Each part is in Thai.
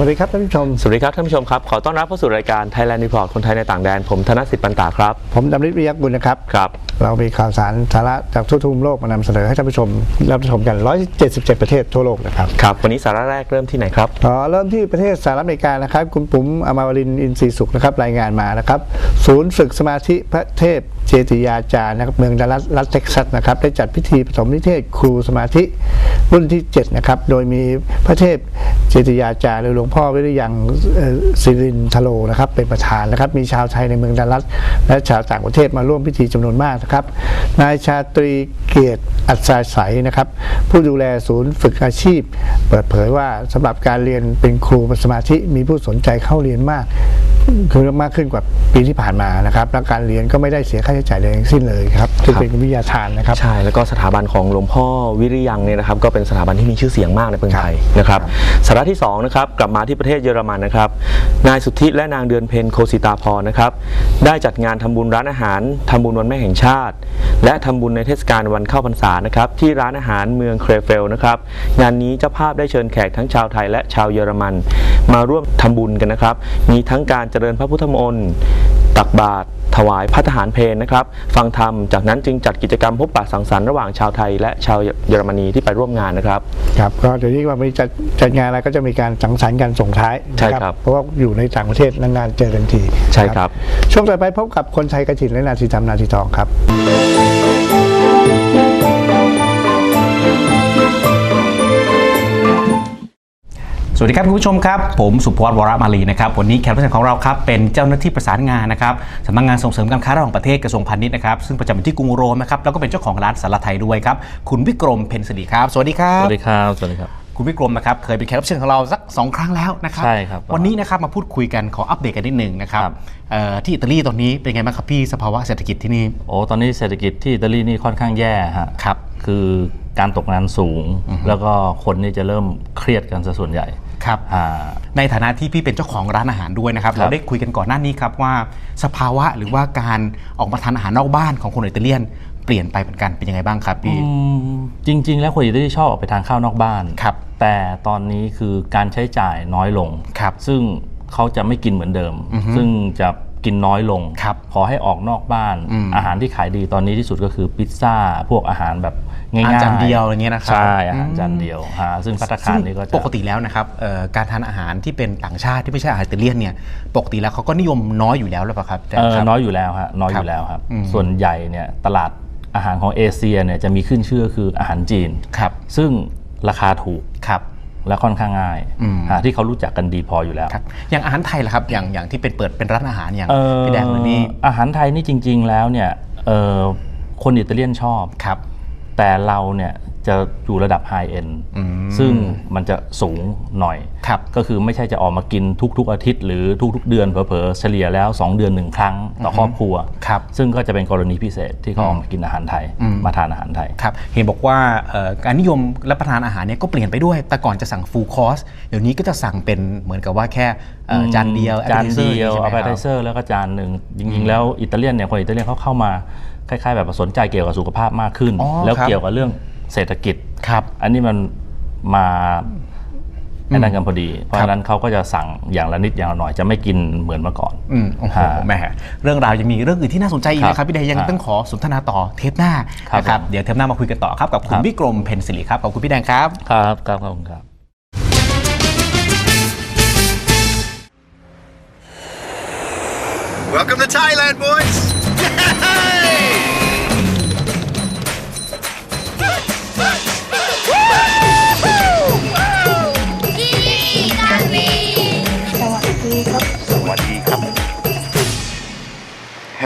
วัสดีครับท่านผู้ชม สวัสดีครับท่านผู้ชมครับ ขอต้อนรับเข้าสู่รายการ Thailand Report คนไทยในต่างแดน ผมธนสิทธิ์ปันตาครับ ผมดำริศวิยักบุญนะครับ ครับ เรามีข่าวสารสาระจากทั่วทุกมุมโลกมานำเสนอให้ท่านผู้ชมรับชมกัน 177 ประเทศทั่วโลกนะครับ ครับ วันนี้สาระแรกเริ่มที่ไหนครับอ๋อเริ่มที่ประเทศสหรัฐอเมริกานะครับ คุณปุ๋มอมาวรินทร์อินทรีสุขนะครับรายงานมานะครับ ศูนย์ฝึกสมาธิพระเทพเจติยาจารย์นะครับเมืองดัลลัสรัฐเท็กซัสนะครับได้จัดพิธีปฐมนิเทศครูสมาธิรุ่นที่7นะครับโดยมีพระเทพเจติยาจารย์หรือหลวงพ่อวิริยังเอ่อศิรินทโลนะครับ เป็นประธานนะครับ มีชาวไทยในเมืองดัลลัสและชาวต่างประเทศมาร่วมพิธีจำนวนมากนะครับ นายชาตรีเกียรติอัศาใสนะครับ ผู้ดูแลศูนย์ฝึกอาชีพ เปิดเผยว่าสำหรับการเรียนเป็นครูสมาธิมีผู้สนใจเข้าเรียนมากคือมากขึ้นกว่าปีที่ผ่านมานะครับและการเรียนก็ไม่ได้เสียค่าใช้จ่ายใดทั้งสิ้นเลยครับคือเป็นวิทยาทานนะครับใช่แล้วก็สถาบันของหลวงพ่อวิริยังเนี่ยนะครับ ก็เป็นสถาบันที่มีชื่อเสียงมากในเมืองไทยนะครับสาระที่2นะครับกลับมาที่ประเทศเยอรมันนะครับนายสุทธิและนางเดือนเพ็ญโคสิตาพรนะครับได้จัดงานทำบุญร้านอาหารทำบุญวันแม่แห่งชาติ และทำบุญในเทศกาลวันเข้าพรรษานะครับที่ร้านอาหารเมืองเครเฟลนะครับงานนี้เจ้าภาพได้เชิญแขกทั้งชาวไทยและชาวเยอรมัน มาร่วมทำบุญกันนะครับ มีทั้งการเจริญพระพุทธมนต์ ตักบาตรถวายพระทหารเพลนะครับ ฟังธรรม จากนั้นจึงจัดกิจกรรมพบปะสังสรรค์ระหว่างชาวไทยและชาวเยอรมนีที่ไปร่วมงานนะครับครับก็เดี๋ยวนี้ว่ามีจัดจัดงานอะไรก็จะมีการสังสรรค์กันส่งท้ายใช่นะครับเพราะว่าอยู่ในต่างประเทศนานๆเจอกันทีใช่ครับ ช่วงต่อไปพบกับคนไทยกระถิ่นและนาทีทำนาทีทองครับ สวัสดีครับคุณผู้ชมครับ ผมสุพจน์วรมาลีนะครับวันนี้แขกรับเชิญของเราครับเป็นเจ้าหน้าที่ประสานงานนะครับสำนักงานส่งเสริมการค้าระหว่างประเทศกระทรวงพาณิชย์นะครับซึ่งประจำอยู่ที่กรุงโรมนะครับแล้วก็เป็นเจ้าของร้านสารไทยด้วยครับคุณวิกรมเพ็ญศรีครับสวัสดีครับสวัสดีครับสวัสดีครับ คุณวิกรมนะครับเคยเป็นแขกรับเชิญของเราสักสองครั้งแล้วนะครับใช่ครับวันนี้นะครับมาพูดคุยกันขออัปเดตกันนิดหนึ่งนะครับครับ เอ่อที่อิตาลีตอนนี้เป็นไงบ้างครับพี่สภาวะเศรษฐกิจที่นี่โอ้ตอนนี้เศรษฐกิจที่อิตาลีนี่ค่อนข้างแย่ฮะครับ คือการตกงานสูง แล้วก็คนนี่จะเริ่มเครียดกันซะส่วนใหญ่ ครับอ่าในฐานะที่พี่เป็นเจ้าของร้านอาหารด้วยนะครับครับ เราได้คุยกันก่อนหน้านี้ครับว่า สภาวะหรือว่าการออกมาทานอาหารนอกบ้านของคนอิตาเลียน เปลี่ยนไปเหมือนกันเป็นยังไงบ้างครับพี่อืมจริง ๆ แล้วคนอิตาลีชอบออกไปทานข้าวนอกบ้านครับแต่ตอนนี้คือการใช้จ่ายน้อยลงครับซึ่งเขาจะไม่กินเหมือนเดิมอือฮึซึ่งจะกินน้อยลงครับขอให้ออกนอกบ้านอืมอาหารที่ขายดีตอนนี้ที่สุดก็คือพิซซ่า พวกอาหารแบบ ง่ายอาหารๆจานเดียวอะไรเงี้ยนะครับใช่อาหารอืมจานเดียวฮะซึ่งพัตตาคารนี่ก็จะปกติแล้วนะครับเอ่อการทานอาหารที่เป็นต่างชาติที่ไม่ใช่อาหารอิตาเลียนเนี่ยปกติแล้วเขาก็นิยมน้อยอยู่แล้วหรือเปล่าครับเออครับน้อยอยู่แล้วฮะน้อยอครับยู่แล้วครับอืมส่วนใหญ่เนี่ยตลาดอาหารของเอเชียเนี่ยจะมีขึ้นชื่อคืออาหารจีนครับซึ่งราคาถูกครับและค่อนข้างง่ายอืมหาที่เขารู้จักกันดีพออยู่แล้วครับอย่างอาหารไทยล่ะครับอย่างอย่างที่เป็นเปิดเป็นร้านอาหารอย่างเอ่อพี่แดงเลยนี่อาหารไทยนี่จริง ๆ แล้วเนี่ยเอ่อคนอิตาเลียนชอบครับ แต่เราเนี่ยจะอยู่ระดับไฮเอ็นอืมซึ่งมันจะสูงหน่อยครับก็คือไม่ใช่จะออกมากินทุก ๆ อาทิตย์ หรือทุก ๆ เดือนเผลอๆเฉลี่ยแล้ว 2 เดือนหนึ่งครั้งต่อครอบครัวครับซึ่งก็จะเป็นกรณีพิเศษที่เขาออกมากินอาหารไทยอืมมาทานอาหารไทยครับเห็นบอกว่าเอ่อการนิยมรับประทานอาหารเนี่ยก็เปลี่ยนไปด้วย แต่ก่อนจะสั่งฟูลคอร์สเดี๋ยวนี้ก็จะสั่งเป็นเหมือนกับว่าแค่เอ่ออจานเดียวจาน appetizer เดียวใช่ไหมอัปคเปรับอร์เซอร์แล้วก็จานหนึ่งจริงๆแล้วอิตาเลียนเนี่ยคนอิตาเลียนเขาเข้ามา คล้ายๆ แบบสนใจเกี่ยวกับสุขภาพมากขึ้น อ๋อแล้วครับ เกี่ยวกับเรื่องเศรษฐกิจ ครับ อันนี้มันมาไอ้นั่นกันพอดี เพราะฉะนั้นเขาก็จะสั่งอย่างละนิดอย่างละหน่อยจะไม่กินเหมือนเมื่อก่อน อืมโอ้โหฮะแหม่เรื่องราวยังมีเรื่องอื่นที่น่าสนใจอีกครับนะครับพี่เดย์ยังฮะต้องขอสนทนาต่อเทปหน้าครับนะครับผมเดี๋ยวเทปหน้ามาคุยกันต่อครับกับคุคณรับ วิกรมเพนสิริครับขอบคุณพี่แดงครับ ครับครับขอบคุณครับ Welcome to Thailand, boys!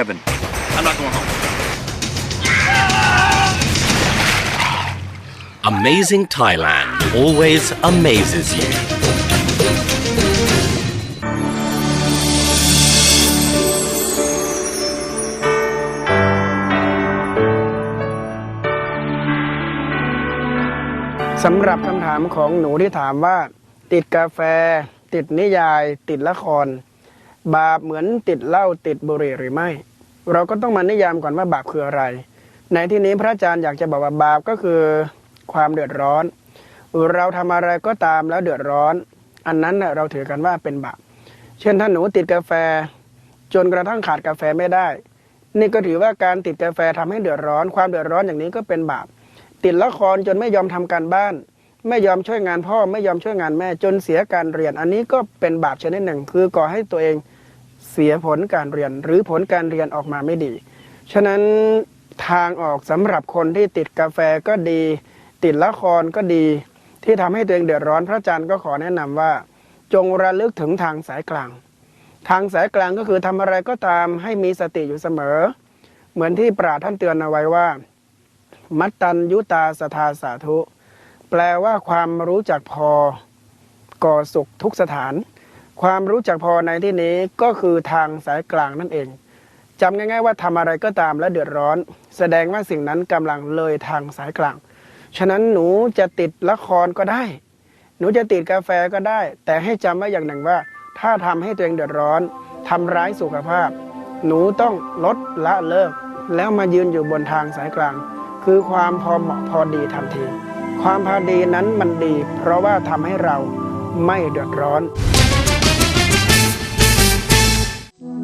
Heaven. I'm not going home. Amazing Thailand always amazes you. สำหรับคำถามของหนูที่ถามว่า ติดกาแฟ ติดนิยาย ติดละคร บาปเหมือนติดเหล้าติดบุหรี่หรือไม่ เราก็ต้องมานิยามก่อนว่าบาปคืออะไร ในที่นี้พระอาจารย์อยากจะบอกว่าบาปก็คือความเดือดร้อน เราทำอะไรก็ตามแล้วเดือดร้อน อันนั้นเราถือกันว่าเป็นบาป เช่นถ้าหนูติดกาแฟ จนกระทั่งขาดกาแฟไม่ได้ นี่ก็ถือว่าการติดกาแฟทำให้เดือดร้อน ความเดือดร้อนอย่างนี้ก็เป็นบาป ติดละครจนไม่ยอมทำการบ้าน ไม่ยอมช่วยงานพ่อไม่ยอมช่วยงานแม่จนเสียการเรียน อันนี้ก็เป็นบาปชนิดหนึ่ง คือก่อให้ตัวเอง เสียผลการเรียนหรือผลการเรียนออกมาไม่ดี ฉะนั้นทางออกสำหรับคนที่ติดกาแฟก็ดี ติดละครก็ดี ที่ทำให้ตัวเองเดือดร้อนพระอาจารย์ก็ขอแนะนำว่า จงระลึกถึงทางสายกลาง ทางสายกลางก็คือทำอะไรก็ตามให้มีสติอยู่เสมอ เหมือนที่ปราท่านเตือนเอาไว้ว่า มัตตัญยุตาสทาสาธุ แปลว่าความรู้จักพอก่อสุขทุกสถาน ความรู้จักพอในที่นี้ก็คือทางสายกลางนั่นเองจำง่าย ๆ ว่าทำอะไรก็ตามและเดือดร้อน แสดงว่าสิ่งนั้นกำลังเลยทางสายกลาง ฉะนั้นหนูจะติดละครก็ได้ หนูจะติดกาแฟก็ได้ แต่ให้จำไว้อย่างหนึ่งว่า ถ้าทำให้ตัวเองเดือดร้อนทำร้ายสุขภาพ หนูต้องลดละเลิก แล้วมายืนอยู่บนทางสายกลาง คือความพอเหมาะพอดีทันที ความพอดีนั้นมันดี เพราะว่าทำให้เราไม่เดือดร้อน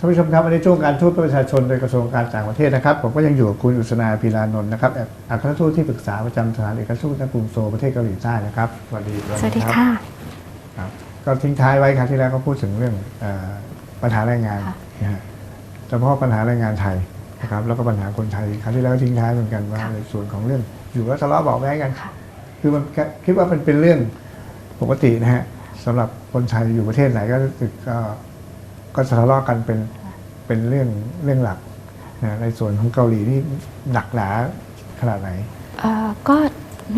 ท่านผู้ชมครับวันนี้ช่วงการทูตเพื่อประชาชนโดยกระทรวงการต่างประเทศนะครับ ผมก็ยังอยู่กับคุณอุศนาพีลานนท์นะครับอัครทูตที่ปรึกษาประจำสถานเอกอัครทูตณกรุงโซลประเทศเกาหลีใต้นะครับสวัสดีอีกสวัสดีรับค่ะครับก็ทิ้งท้ายไว้ครั้งที่แล้วก็พูดถึงเรื่องเออปัญหาแรงงานค่ะนะฮะเฉพาะปัญหาแรงงานไทยนะครับแล้วก็ปัญหาคนไทยครั้งที่แล้วก็ทิ้งท้ายเหมือนกันว่าค่ะในส่วนของเรื่องอยู่แล้วทะเลาะเบาะแว้งกันค่ะคือมันก็คิดว่ามันเป็นเรื่องปกตินะฮะสำหรับคนไทยอยู่ประเทศไหนก็รู้สึกก็ ก็ทะเลาะกันเป็นเป็นเรื่องเรื่องหลักนะในส่วนของเกาหลีนี่หนักหนาขนาดไหนเอ่อก็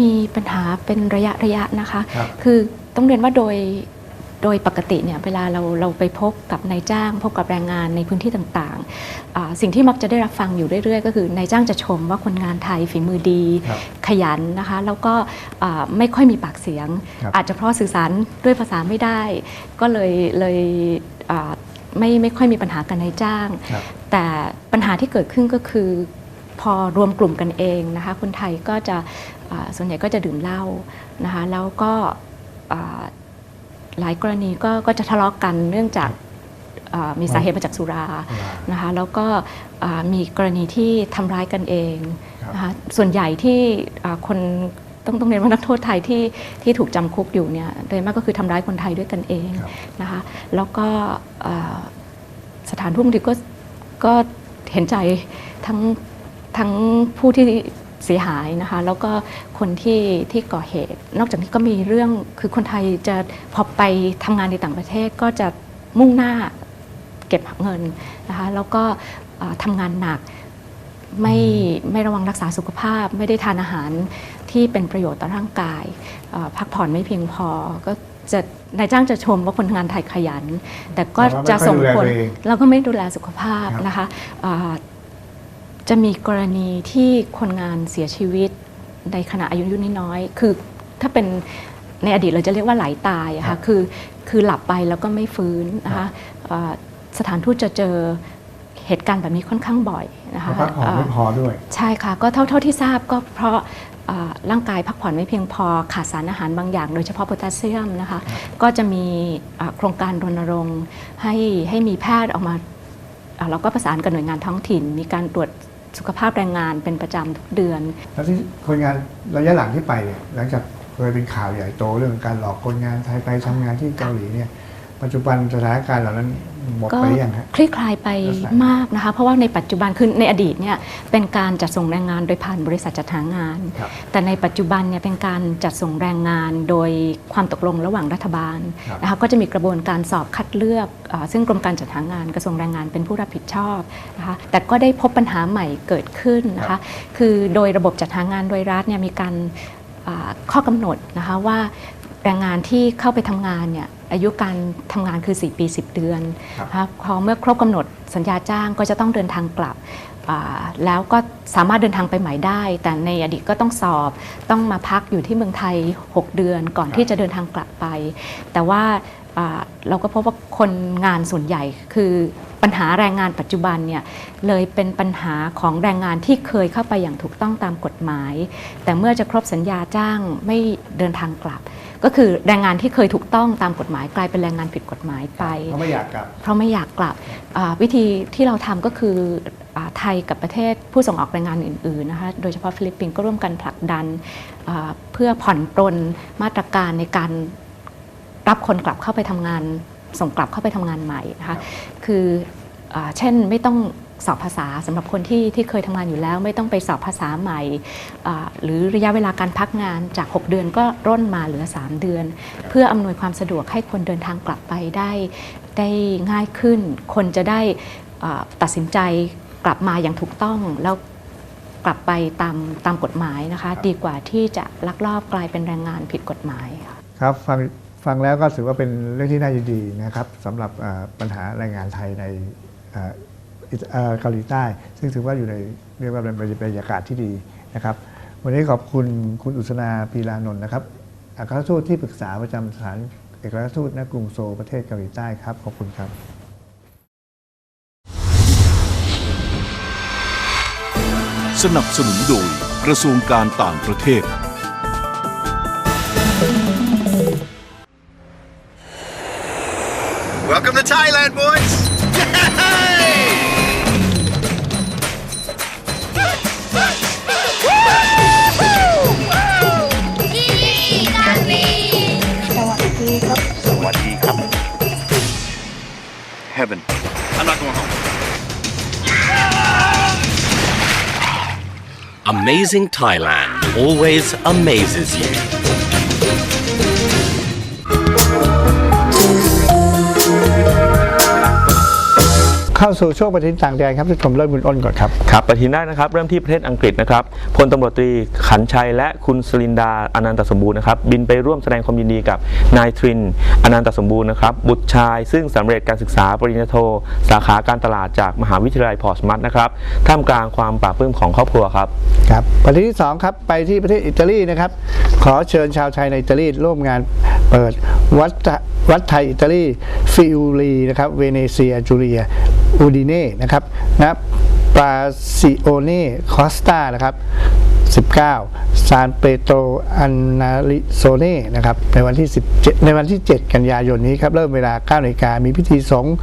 มีปัญหาเป็นระยะระยะนะคะครับคือต้องเรียนว่าโดยโดยปกติเนี่ยเวลาเราเราไปพบกับนายจ้าง พบกับแรงงานในพื้นที่ต่างๆอ่าสิ่งที่มักจะได้รับฟังอยู่เรื่อยๆ ก็คือนายจ้างจะชมว่าคนงานไทยฝีมือดีครับขยันนะคะ แล้วก็อ่าไม่ค่อยมีปากเสียงครับอาจจะเพราะสื่อสารด้วยภาษาไม่ได้ ก็เลยเลยอ่า ไม่ไม่ค่อยมีปัญหากันนายจ้างครับแต่ปัญหาที่เกิดขึ้นก็คือ พอรวมกลุ่มกันเองนะคะคนไทยก็จะอ่าส่วนใหญ่ก็จะดื่มเหล้านะคะแล้วก็อ่าหลายกรณีก็ก็จะทะเลาะกันเนื่องจากอ่ามีสาเหตุมาจากสุรานะคะแล้วก็อ่ามีกรณีที่ทำร้ายกันเองครับนะคะส่วนใหญ่ที่อ่าคน ต้องต้องเรียนว่านักโทษไทยที่ที่ถูกจำคุกอยู่เนี่ยโดยมากก็คือทำร้ายคนไทยด้วยกันเองครับนะคะแล้วก็อ่าสถานทูตบางทีก็ก็เห็นใจทั้งทั้งผู้ที่เสียหายนะคะแล้วก็คนที่ที่ก่อเหตุ นอกจากนี้ก็มีเรื่องคือคนไทยจะพอไปทำงานในต่างประเทศก็จะมุ่งหน้าเก็บเงินนะคะแล้วก็เอ่อทำงานหนักไม่ไม่ระวังรักษาสุขภาพ ไม่ได้ทานอาหาร ที่เป็นประโยชน์ต่อร่างกายเอ่อพักผ่อนไม่เพียงพอก็จะนายจ้างจะชมว่าคนงานไทยขยัน แต่ก็แต่ว่าไม่จะส่งผลค่อยดูแลตัวเองเราก็ไม่ดูแลสุขภาพครับนะคะอ่าจะมีกรณีที่คนงานเสียชีวิตในขณะอายุน้อยๆคือถ้าเป็นในอดีตเราจะเรียกว่าไหลตายอะครัค่ะบคือคือหลับไปแล้วก็ไม่ฟื้นนะครัคะบอ่าสถานทูตจะเจอ เหตุการณ์แบบนี้ค่อนข้างบ่อยนะคะพักผ่อนไม่พอด้วย ใช่ค่ะ ก็เท่าเท่าที่ทราบก็เพราะอ่าร่างกายพักผ่อนไม่เพียงพอขาดสารอาหารบางอย่าง โดยเฉพาะโพแทสเซียมนะคะ ก็จะมีอ่าโครงการรณรงค์ให้ให้มีแพทย์ออกมาอ่าเราก็ประสานกับหน่วยงานท้องถิ่น มีการตรวจสุขภาพแรงงานเป็นประจำทุกเดือน แล้วที่คนงานระยะหลังที่ไปเนี่ยหลังจากเคยเป็นข่าวใหญ่โตเรื่องการหลอกคนงานไทยไปทำงานที่เกาหลีเนี่ย ปัจจุบันสถานการณ์เหล่านั้นหมดก็ไปหรือยังฮะ คลี่คลายไปลักษณะมากนะคะ เพราะว่าในปัจจุบันคือในอดีตเนี่ยเป็นการจัดส่งแรงงานโดยผ่านบริษัทจัดหางาน ครับแต่ในปัจจุบันเนี่ยเป็นการจัดส่งแรงงานโดยความตกลงระหว่างรัฐบาลครับ นะคะก็จะมีกระบวนการสอบคัดเลือกอาซึ่งกรมการจัดหางานกระทรวงแรงงานเป็นผู้รับผิดชอบนะคะแต่ก็ได้พบปัญหาใหม่เกิดขึ้นนะคะคือโดยระบบจัดหางานโดยรัฐเนี่ยมีการ อ่าข้อกำหนดนะคะว่าแรงงานที่เข้าไปทำงานเนี่ย อายุการทำงานคือ 4 ปี 10 เดือนครับนะคะพอเมื่อครบกำหนดสัญญาจ้างก็จะต้องเดินทางกลับอ่าแล้วก็สามารถเดินทางไปใหม่ได้ แต่ในอดีตก็ต้องสอบต้องมาพักอยู่ที่เมืองไทย 6 เดือนก่อนที่จะเดินทางกลับไป แต่ว่าอ่าเราก็พบว่าคนงานส่วนใหญ่คือปัญหาแรงงานปัจจุบันเนี่ยเลยเป็นปัญหาของแรงงานที่เคยเข้าไปอย่างถูกต้องตามกฎหมาย แต่เมื่อจะครบสัญญาจ้างไม่เดินทางกลับ ก็คือแรงงานที่เคยถูกต้องตามกฎหมายกลายเป็นแรงงานผิดกฎหมายไป เขาไม่อยากกลับ เพราะไม่อยากกลับอ่าวิธีที่เราทำก็คืออาไทยกับประเทศผู้ส่งออกแรงงานอื่นๆนะคะโดยเฉพาะฟิลิปปินส์ก็ร่วมกันผลักดันอ่าเพื่อผ่อนปรนมาตรการในการรับคนกลับเข้าไปทำงาน ส่งกลับเข้าไปทำงานใหม่นะคะคืออาเช่นไม่ต้อง สอบภาษาสำหรับคนที่ที่เคยทำงานอยู่แล้ว ไม่ต้องไปสอบภาษาใหม่อ่าหรือระยะเวลาการพักงานจาก 6 เดือนก็ร่นมาเหลือ 3 เดือน เพื่ออำนวยความสะดวกให้คนเดินทางกลับไปได้ได้ง่ายขึ้น คนจะได้อ่าตัดสินใจกลับมาอย่างถูกต้องแล้วกลับไปตามตามกฎหมายนะคะ ดีกว่าที่จะลักลอบกลายเป็นแรงงานผิดกฎหมายค่ะครับฟังฟังแล้วก็ถือว่าเป็นเรื่องที่น่ายินดีนะครับสำหรับอ่าปัญหาแรงงานไทยในอ่าอิตอ่า เกาหลีใต้ ซึ่งถือว่าอยู่ในเรียกว่าเป็นบรรยากาศที่ดีนะครับ วันนี้ขอบคุณคุณอุศนาปีลานนท์นะครับอัครราชทูตที่ปรึกษาประจำสถานเอกอัครราชทูตณกรุงโซลประเทศเกาหลีใต้ครับขอบคุณครับสนับสนุนโดยกระทรวงการต่างประเทศ Welcome to Thailand, boys! Amazing Thailand always amazes you. เข้าสู่ช่วงประเด็นต่างแดนครับที่ผมเริ่มคุณอ้นก่อนครับครับปฏิทินได้นะครับ เริ่มที่ประเทศอังกฤษนะครับพลตำรวจตรีขันชัยและคุณสลินดาอนันตสมบูรณ์นะครับบินไปร่วมแสดงความยินดีกับนายทรินอนันตสมบูรณ์นะครับบุตรชาย ซึ่งสำเร็จการศึกษาปริญญาโท สาขาการตลาดจากมหาวิทยาลัยพอร์สมัตนะครับท่ามกลางความปราบปลื้มของครอบครัวครับครับประเด็นที่สองครับไปที่ประเทศอิตาลีนะครับขอเชิญชาวไทยในอิตาลีร่วมงาน เปิดวัดวัดไทยอิตาลีฟิอูรีนะครับเวเนเซียจูเลียอูดิเน่นะครับนะปาซิโอเน่คอสตานะครับ19 ซานเปโตรอันนาริโซเน่ นะครับ ในวันที่ 17 ในวันที่ 7 กันยายนนี้ครับ เริ่มเวลา9นาฬิกา มีพิธีสงฆ์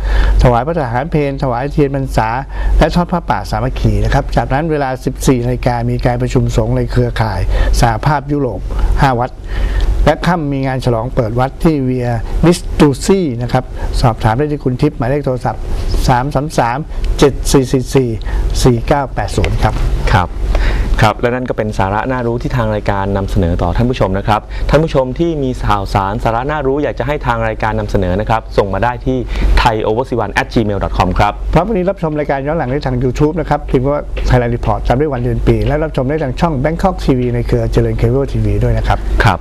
ถวายพระทหารเพลถวายเทียนพรรษา และทอดพระป่าสามัคคีนะครับ จากนั้นเวลา 14 นาฬิกา มีการประชุมสงฆ์ในเครือข่ายสหภาพยุโรป 5 วัด และค่ำมีงานฉลองเปิดวัดที่เวียมิสตูซี่นะครับ สอบถามได้ที่คุณทิพย์หมายเลขโทรศัพท์ 333 7444 4980 ครับ ครับ ครับและนั่นก็เป็นสาระน่ารู้ที่ทางรายการนำเสนอต่อท่านผู้ชมนะครับท่านผู้ชมที่มีข่าวสารสาระน่ารู้อยากจะให้ทางรายการนำเสนอนะครับส่งมาได้ที่ thaioversivan at gmail com ครับเพราะวันนี้รับชมรายการย้อนหลังได้ทาง YouTube นะครับพิมพ์ว่า Thailand Report ตามด้วยวันเดือนปี และรับชมได้ทางช่อง Bangkok TV ในเครือเจริญเคเบิลทีวีด้วยนะครับครับ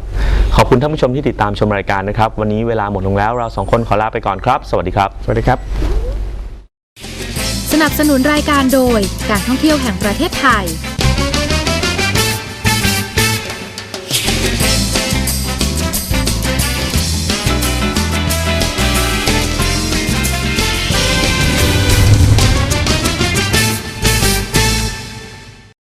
ขอบคุณท่านผู้ชมที่ติดตามชมรายการนะครับวันนี้เวลาหมดลงแล้วเราสองคนขอลาไปก่อนครับสวัสดีครับสวัสดีครับ สนับสนุนรายการโดยการท่องเที่ยวแห่งประเทศไทย